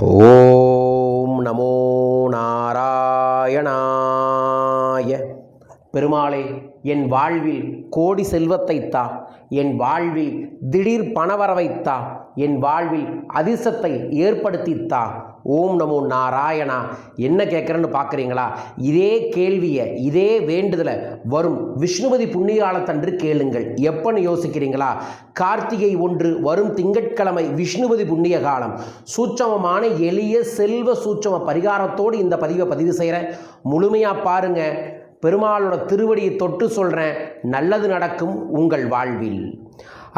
ஓம் நமோ நாராயணாய. பெருமாளே என் வாழ்வில் கோடி செல்வத்தை தா என் வாழ்வில் திடீர் பணவரவை தா என் வாழ்வில் அதிர்ஷ்டத்தை ஏற்படுத்தி தா ஓம் நமோ நாராயணா. என்ன கேட்குறேன்னு பார்க்குறீங்களா? இதே கேள்வியை இதே வேண்டுதலை வரும் விஷ்ணுபதி புண்ணியாலத்தன்று கேளுங்கள். எப்பன்னு யோசிக்கிறீங்களா? கார்த்திகை ஒன்று வரும் திங்கட்கிழமை விஷ்ணுபதி புண்ணிய காலம் சூட்சமமான எளிய செல்வ சூட்சம பரிகாரத்தோடு இந்த பதிவை பதிவு செய்கிறேன். முழுமையாக பாருங்க. பெருமாளோட திருவடியை தொட்டு சொல்கிறேன் நல்லது நடக்கும் உங்கள் வாழ்வில்.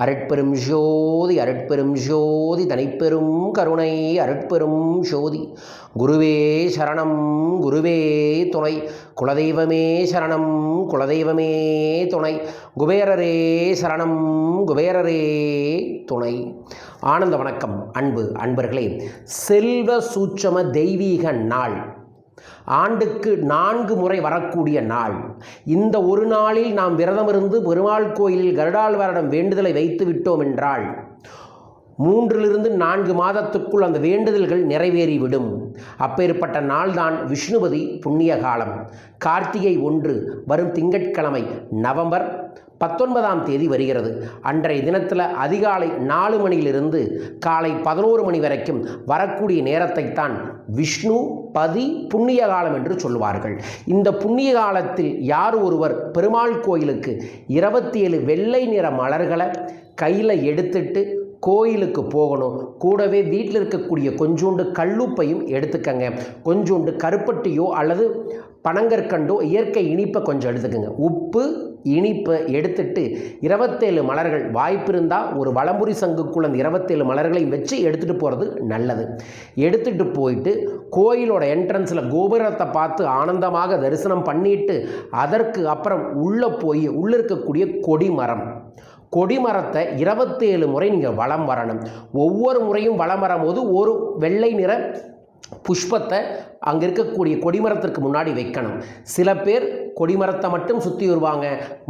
அருட்பெரும் ஜோதி அருட்பெரும் ஜோதி தனிப்பெரும் கருணை அருட்பெரும் ஜோதி. குருவே சரணம் குருவே துணை. குலதெய்வமே சரணம் குலதெய்வமே துணை. குபேரரே சரணம் குபேரரே துணை. ஆனந்த வணக்கம் அன்பு அன்பர்களே. செல்வ சூட்சம தெய்வீக நாள். ஆண்டுக்கு நான்கு முறை வரக்கூடிய நாள். இந்த ஒரு நாளில் நாம் விரதமிருந்து பெருமாள் கோயிலில் கருடாழ்வாரிடம் வேண்டுதலை வைத்து விட்டோம் என்றால் மூன்றிலிருந்து நான்கு மாதத்துக்குள் அந்த வேண்டுதல்கள் நிறைவேறிவிடும். அப்பேற்பட்ட நாள்தான் விஷ்ணுபதி புண்ணிய காலம் கார்த்திகை ஒன்று வரும் திங்கட்கிழமை நவம்பர் பத்தொன்பதாம் தேதி வருகிறது. அன்றைய தினத்தில் அதிகாலை நாலு மணியிலிருந்து காலை பதினோரு மணி வரைக்கும் வரக்கூடிய நேரத்தை தான் விஷ்ணு பதி புண்ணிய காலம் என்று சொல்வார்கள் இந்த புண்ணிய காலத்தில் யார் ஒருவர் பெருமாள் கோயிலுக்கு இருபத்தி ஏழு வெள்ளை நிற மலர்களை கையில் எடுத்துட்டு கோயிலுக்கு போகணும். கூடவே வீட்டில் இருக்கக்கூடிய கொஞ்சோண்டு கல்லுப்பையும் எடுத்துக்கங்க. கொஞ்சோண்டு கருப்பட்டியோ அல்லது பனங்கற்கண்டோ இயற்கை இனிப்பை கொஞ்சம் எடுத்துக்கோங்க. உப்பு இனிப்பை எடுத்துட்டு இருபத்தேழு மலர்கள் வாய்ப்பிருந்தால் ஒரு வளம்புரி சங்குக்குள்ள அந்த இருபத்தேழு மலர்களையும் வச்சு எடுத்துகிட்டு போகிறது நல்லது. எடுத்துகிட்டு போயிட்டு கோயிலோட என்ட்ரன்ஸில் கோபுரத்தை பார்த்து ஆனந்தமாக தரிசனம் பண்ணிட்டு அதற்கு அப்புறம் உள்ளே போய் உள்ளே இருக்கக்கூடிய கொடிமரம். கொடிமரத்தை இருபத்தேழு முறை நீங்கள் வலம் வரணும். ஒவ்வொரு முறையும் வலம் வரும்போது ஒரு வெள்ளை நிற புஷ்பத்தை அங்கே இருக்கக்கூடிய கொடிமரத்திற்கு முன்னாடி வைக்கணும். சில பேர் கொடிமரத்தை மட்டும் சுற்றி வருவாங்க.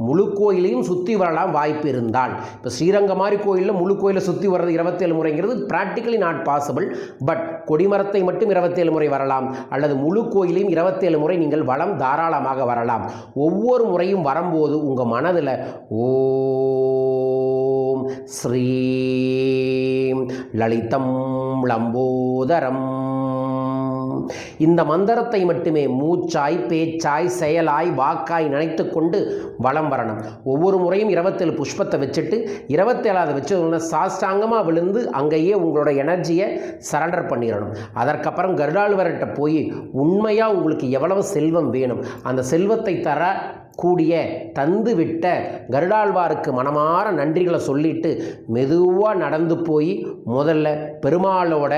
முழு கோயிலையும் சுற்றி வரலாம் வாய்ப்பு இருந்தால். இப்போ ஸ்ரீரங்க மாதிரி கோயிலில் முழு கோயிலை சுற்றி வர்றது இருபத்தேழு முறைங்கிறது ப்ராக்டிக்கலி நாட் பாசிபிள் பட் கொடிமரத்தை மட்டும் இருபத்தேழு முறை வரலாம். அல்லது முழு கோயிலையும் இருபத்தேழு முறை நீங்கள் வளம் தாராளமாக வரலாம். ஒவ்வொரு முறையும் வரும்போது உங்கள் மனதில் ஓம் ஸ்ரீம் லலிதம் லம்போதரம் இந்த மந்திரத்தை மட்டுமே மூச்சாய் பேச்சாய் செயலாய் வாக்காய் நினைத்து கொண்டு வலம் வரணும். ஒவ்வொரு முறையும் இருபத்தேழு புஷ்பத்தை வச்சுட்டு இருபத்தேழாவது வச்சு சாஷ்டாங்கமாக விழுந்து அங்கேயே உங்களோட எனர்ஜியை சரண்டர் பண்ணிடணும். அதற்கப்புறம் கருடாழ்வர்கிட்ட போய் உண்மையாக உங்களுக்கு எவ்வளவு செல்வம் வேணும்? அந்த செல்வத்தை தர கூடிய தந்து விட்ட கருடாழ்வாருக்கு மனமாற நன்றிகளை சொல்லிட்டு மெதுவாக நடந்து போய் முதல்ல பெருமாளோட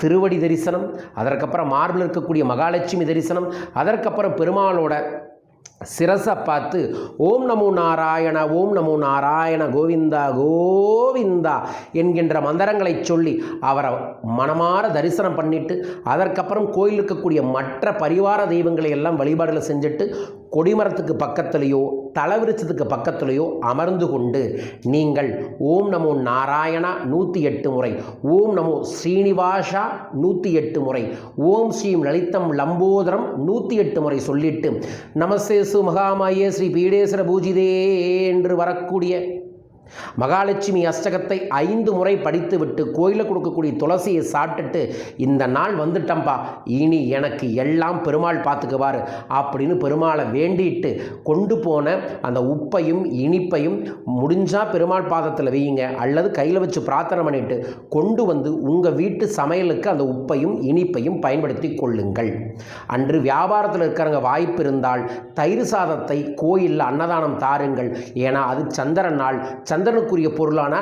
திருவடி தரிசனம் அதற்கப்புறம் மார்பில் இருக்கக்கூடிய மகாலட்சுமி தரிசனம் அதற்கப்புறம் பெருமாளோட சிரசை பார்த்து ஓம் நமோ நாராயண ஓம் நமோ நாராயண கோவிந்தா கோவிந்தா என்கின்ற மந்திரங்களை சொல்லி அவரை மனமாற தரிசனம் பண்ணிட்டு அதற்கப்புறம் கோயில் இருக்கக்கூடிய மற்ற பரிவார தெய்வங்களை எல்லாம் வழிபாடுகளை செஞ்சுட்டு கொடிமரத்துக்கு பக்கத்துலேயோ தலவிருச்சத்துக்கு பக்கத்துலேயோ அமர்ந்து கொண்டு நீங்கள் ஓம் நமோ நாராயணா நூற்றி எட்டு முறை ஓம் நமோ ஸ்ரீனிவாசா நூற்றி எட்டு முறை ஓம் ஸ்ரீம் லலிதம் லம்போதரம் நூற்றி எட்டு முறை சொல்லிட்டு நமசேசு மகாமாயே ஸ்ரீ பீடேஸ்வர பூஜிதே என்று வரக்கூடிய மகாலட்சுமி அஷ்டகத்தை ஐந்து முறை படித்துவிட்டு கோயிலில் கொடுக்கக்கூடிய துளசியை சாப்பிட்டுட்டு இந்த நாள் வந்துட்டம்பா இனி எனக்கு எல்லாம் பெருமாள் பார்த்துக்குவார் அப்படின்னு பெருமாளை வேண்டிட்டு கொண்டு போன அந்த உப்பையும் இனிப்பையும் முடிஞ்சால் பெருமாள் பாதத்தில் வையுங்க. அல்லது கையில் வச்சு பிரார்த்தனை பண்ணிட்டு கொண்டு வந்து உங்கள் வீட்டு சமையலுக்கு அந்த உப்பையும் இனிப்பையும் பயன்படுத்தி கொள்ளுங்கள். அன்று வியாபாரத்தில் இருக்கிறவங்க வாய்ப்பு இருந்தால் தயிர் சாதத்தை கோயிலில் அன்னதானம் தாருங்கள். ஏன்னா அது சந்திரன் நாள். சந்திரனுக்குரிய பொருளான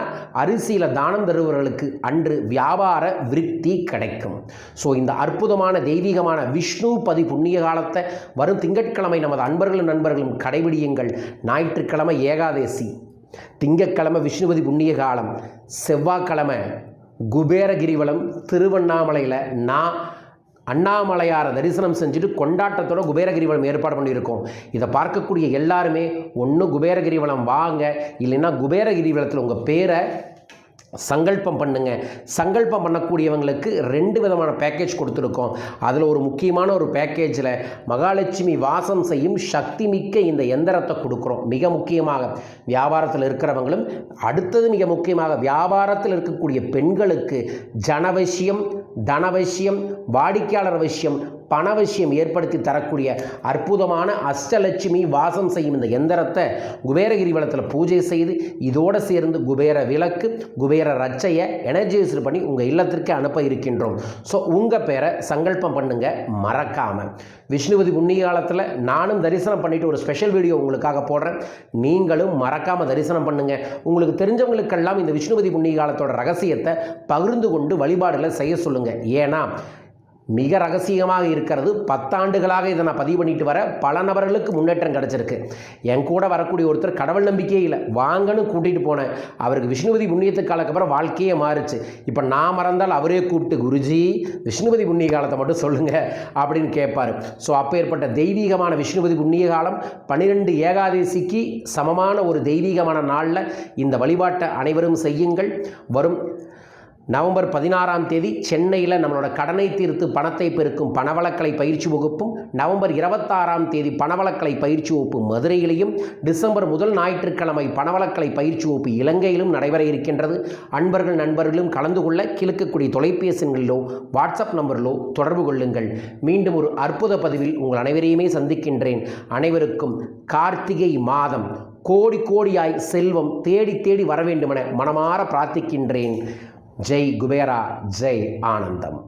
அரிசியில் தானம் தருபவர்களுக்கு அன்று வியாபார விருத்தி கிடைக்கும். ஸோ இந்த அற்புதமான தெய்வீகமான விஷ்ணு பதி புண்ணிய காலத்தை வரும் திங்கட்கிழமை நமது அன்பர்களும் நண்பர்களும் கடைபிடியுங்கள். ஞாயிற்றுக்கிழமை ஏகாதேசி திங்கட்கிழமை விஷ்ணுபதி புண்ணிய காலம் செவ்வாய்க்கிழமை குபேரகிரிவலம் திருவண்ணாமலையில் நான் அண்ணாமலையாரை தரிசனம் செஞ்சுட்டு கொண்டாட்டத்தோட குபேரகிரிவலம் ஏற்பாடு பண்ணியிருக்கோம். இதை பார்க்கக்கூடிய எல்லாருமே ஒன்று குபேரகிரிவலம் வாங்க இல்லைன்னா குபேரகிரிவலத்தில் உங்கள் பேரை சங்கல்பம் பண்ணுங்க. சங்கல்பம் பண்ணக்கூடியவங்களுக்கு ரெண்டு விதமான பேக்கேஜ் கொடுத்துருக்கோம். அதில் ஒரு முக்கியமான ஒரு பேக்கேஜில் மகாலட்சுமி வாசம் செய்யும் சக்தி மிக்க இந்த எந்திரத்தை கொடுக்குறோம். மிக முக்கியமாக வியாபாரத்தில் இருக்கிறவங்களும் அடுத்தது மிக முக்கியமாக வியாபாரத்தில் இருக்கக்கூடிய பெண்களுக்கு ஜனவசியம் தனவசியம் வாடிக்கையாளர் விஷயம் பணவசியம் ஏற்படுத்தி தரக்கூடிய அற்புதமான அஷ்டலட்சுமி வாசம் செய்யும் இந்த எந்திரத்தை குபேரகிரி வளத்தில் பூஜை செய்து இதோடு சேர்ந்து குபேர விளக்கு குபேர ரச்சையை எனர்ஜைஸ் பண்ணி உங்கள் இல்லத்திற்கு அனுப்ப இருக்கின்றோம். ஸோ உங்கள் பேரை சங்கல்பம் பண்ணுங்கள் மறக்காமல் விஷ்ணுபதி புண்ணிய காலத்தில் நானும் தரிசனம் பண்ணிவிட்டு ஒரு ஸ்பெஷல் வீடியோ உங்களுக்காக போடுறேன். நீங்களும் மறக்காமல் தரிசனம் பண்ணுங்கள் உங்களுக்கு தெரிஞ்சவங்களுக்கெல்லாம் இந்த விஷ்ணுபதி புண்ணிய காலத்தோட ரகசியத்தை பகிர்ந்து கொண்டு வழிபாடுகளை செய்ய சொல்லுங்கள் ஏன்னா மிக ரகசியமாக இருக்கிறது. பத்தாண்டுகளாக இதை நான் பதிவு பண்ணிட்டு வர பல நபர்களுக்கு முன்னேற்றம் கிடச்சிருக்கு. என் கூட வரக்கூடிய ஒருத்தர் கடவுள் நம்பிக்கையே இல்லை. வாங்கன்னு கூட்டிகிட்டு போனேன். அவருக்கு விஷ்ணுபதி புண்ணியத்துக்கு காலக்கப்புறம் வாழ்க்கையே மாறுச்சு. இப்போ நான் மறந்தால் அவரே கூப்பிட்டு குருஜி விஷ்ணுபதி புண்ணிய காலத்தை மட்டும் சொல்லுங்கள் அப்படின்னு கேட்பார். ஸோ அப்போ ஏற்பட்ட தெய்வீகமான விஷ்ணுபதி புண்ணிய காலம் பன்னிரெண்டு ஏகாதசிக்கு சமமான ஒரு தெய்வீகமான நாளில் இந்த வழிபாட்டை அனைவரும் செய்யுங்கள். வரும் நவம்பர் பதினாறாம் தேதி சென்னையில் நம்மளோட கடனை தீர்த்து பணத்தை பெருக்கும் பணவளக்கலை பயிற்சி வகுப்பும் நவம்பர் இருபத்தாறாம் தேதி பணவளக்கலை பயிற்சி வகுப்பு மதுரையிலையும் டிசம்பர் முதல் ஞாயிற்றுக்கிழமை பணவளக்கலை பயிற்சி வகுப்பு இலங்கையிலும் நடைபெற இருக்கின்றது. அன்பர்கள் நண்பர்களும் கலந்து கொள்ள கிழக்கக்கூடிய தொலைபேசிகளிலோ வாட்ஸ்அப் நம்பரிலோ தொடர்பு கொள்ளுங்கள். மீண்டும் ஒரு அற்புத பதிவில் உங்கள் அனைவரையுமே சந்திக்கின்றேன். அனைவருக்கும் கார்த்திகை மாதம். கோடி கோடியாய் செல்வம் தேடி தேடி வர வேண்டுமென மனமாற பிரார்த்திக்கின்றேன். జై కుబేర జై ఆనందం.